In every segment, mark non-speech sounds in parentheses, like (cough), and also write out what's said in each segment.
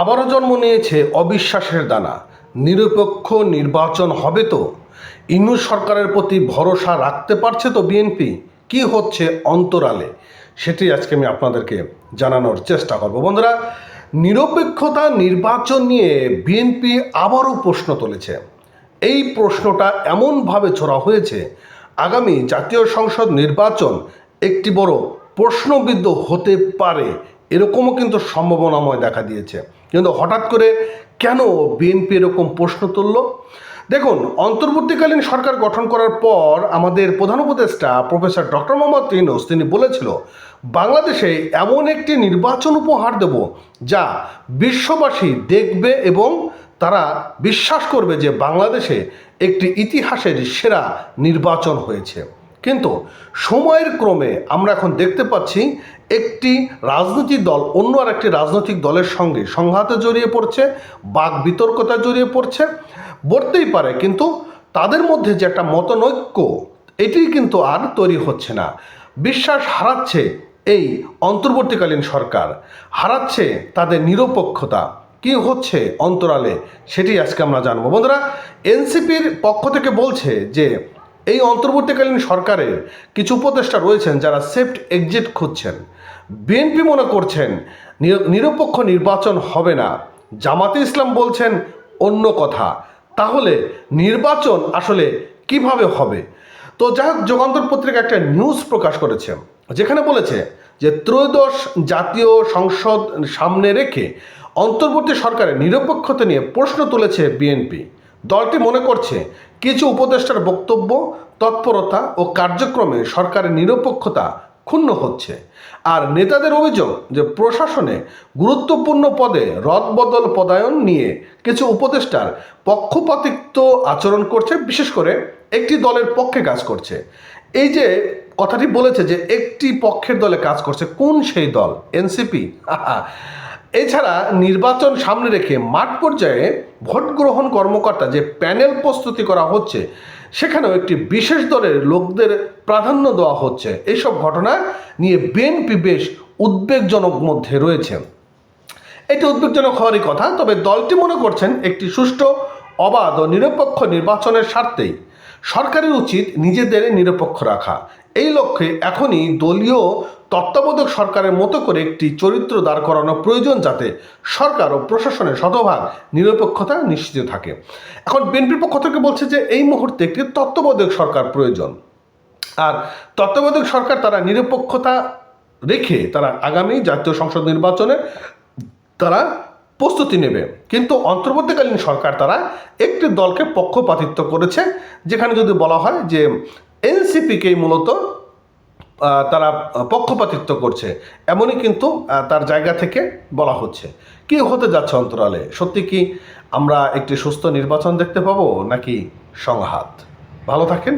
আবারও জন্ম নিয়েছে অবিশ্বাসের দানা। নিরপেক্ষ নির্বাচন হবে তো? ইনু সরকারের প্রতি ভরসা রাখতে পারছে তো বিএনপি কি হচ্ছে অন্তরালে? সেটি আজকে আমি আপনাদেরকে জানানোর চেষ্টা করব। বন্ধুরা, নিরপেক্ষতা নির্বাচন নিয়ে বিএনপি আবারও প্রশ্ন তুলেছে। এই প্রশ্নটা এমনভাবে ছোড়া হয়েছে, আগামী জাতীয় সংসদ নির্বাচন একটি বড় প্রশ্নবিদ্ধ হতে পারে, এরকমও কিন্তু সম্ভাবনাময় দেখা দিয়েছে। কিন্তু হঠাৎ করে কেন বিএনপি এরকম প্রশ্ন তুলল? দেখুন, অন্তর্বর্তীকালীন সরকার গঠন করার পর আমাদের প্রধান উপদেষ্টা প্রফেসর ডক্টর মোহাম্মদ ইউনুস তিনি বলেছিল, বাংলাদেশে এমন একটি নির্বাচন উপহার দেব যা বিশ্ববাসী দেখবে এবং তারা বিশ্বাস করবে যে বাংলাদেশে একটি ইতিহাসের সেরা নির্বাচন হয়েছে। কিন্তু সময়ের ক্রমে আমরা এখন দেখতে পাচ্ছি একটি রাজনৈতিক দল অন্য আর একটি রাজনৈতিক দলের সঙ্গে সংঘাতে জড়িয়ে পড়ছে, বাক বিতর্কতা জড়িয়ে পড়ছে বলতেই পারে, কিন্তু তাদের মধ্যে যে একটা মতনৈক্য এটি কিন্তু আর তৈরি হচ্ছে না। বিশ্বাস হারাচ্ছে এই অন্তর্বর্তীকালীন সরকার, হারাচ্ছে তাদের নিরপেক্ষতা। কি হচ্ছে অন্তরালে, সেটি আজকে আমরা জানব। বন্ধুরা, এনসিপির পক্ষ থেকে বলছে যে এই অন্তর্বর্তীকালীন সরকারের কিছু উপদেষ্টা রয়েছেন যারা সেফট এক্সিট খুঁজছেন। বিএনপি মনে করছেন নির- নিরপেক্ষ নির্বাচন হবে না। জামাতে ইসলাম বলছেন অন্য কথা। তাহলে নির্বাচন আসলে কীভাবে হবে? তো যাই হোক, যুগান্তর পত্রিকা একটা নিউজ প্রকাশ করেছে, যেখানে বলেছে যে ত্রয়োদশ জাতীয় সংসদ সামনে রেখে অন্তর্বর্তী সরকারের নিরপেক্ষতা নিয়ে প্রশ্ন তুলেছে বিএনপি। দলটি মনে করছে কিছু উপদেষ্টার বক্তব্য, তৎপরতা ও কার্যক্রমে সরকারের নিরপেক্ষতা ক্ষুণ্ণ হচ্ছে। আর নেতাদের অভিযোগ যে প্রশাসনে গুরুত্বপূর্ণ পদে রদবদল পদায়ন নিয়ে কিছু উপদেষ্টার পক্ষপাতিত্ব আচরণ করছে, বিশেষ করে একটি দলের পক্ষে কাজ করছে। এই যে কথাটি বলেছে যে একটি পক্ষের দলে কাজ করছে, কোন সেই দল? এনসিপি? (laughs) এছাড়া নির্বাচন সামনে রেখে মাঠ পর্যায়ে ভোট গ্রহণ কর্মকর্তা যে প্যানেল প্রস্তুতি করা হচ্ছে, সেখানেও একটি বিশেষ দলের লোকদের প্রাধান্য দেওয়া হচ্ছে। এইসব ঘটনা নিয়ে বিএনপি বেশ উদ্বেগজনক মধ্যে রয়েছে। এটি উদ্বেগজনক হওয়ারই কথা, তবে দলটি মনে করছেন একটি সুষ্ঠু, অবাধ ও নিরপেক্ষ নির্বাচনের স্বার্থেই সরকারের উচিত নিজেদের নিরপেক্ষ রাখা। এই লক্ষ্যে এখনই দলীয় তত্ত্বাবধায়ক সরকারের মতো করে একটি চরিত্র দাঁড় করানো প্রয়োজন যাতে সরকার ও প্রশাসনের শতভাগ নিরপেক্ষতা নিশ্চিত থাকে। এখন বিএনপির পক্ষ থেকে বলছে যে এই মুহূর্তে একটি তত্ত্বাবধায়ক সরকার প্রয়োজন। আর তত্ত্বাবধায়ক সরকার তারা নিরপেক্ষতা রেখে তারা আগামী জাতীয় সংসদ নির্বাচনে তারা প্রস্তুতি নেবে। কিন্তু অন্তর্বর্তীকালীন সরকার তারা একটি দলকে পক্ষপাতিত্ব করেছে, যেখানে যদি বলা হয় যে এনসিপিকেই মূলত তারা পক্ষপাতিত্ব করছে। এমনই কিন্তু তার জায়গা থেকে বলা হচ্ছে। কি হতে যাচ্ছে অন্তরালে? সত্যি কি আমরা একটি সুস্থ নির্বাচন দেখতে পাবো, নাকি সংঘাত? ভালো থাকেন,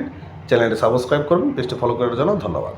চ্যানেলটি সাবস্ক্রাইব করুন, পেজটি ফলো করার জন্য ধন্যবাদ।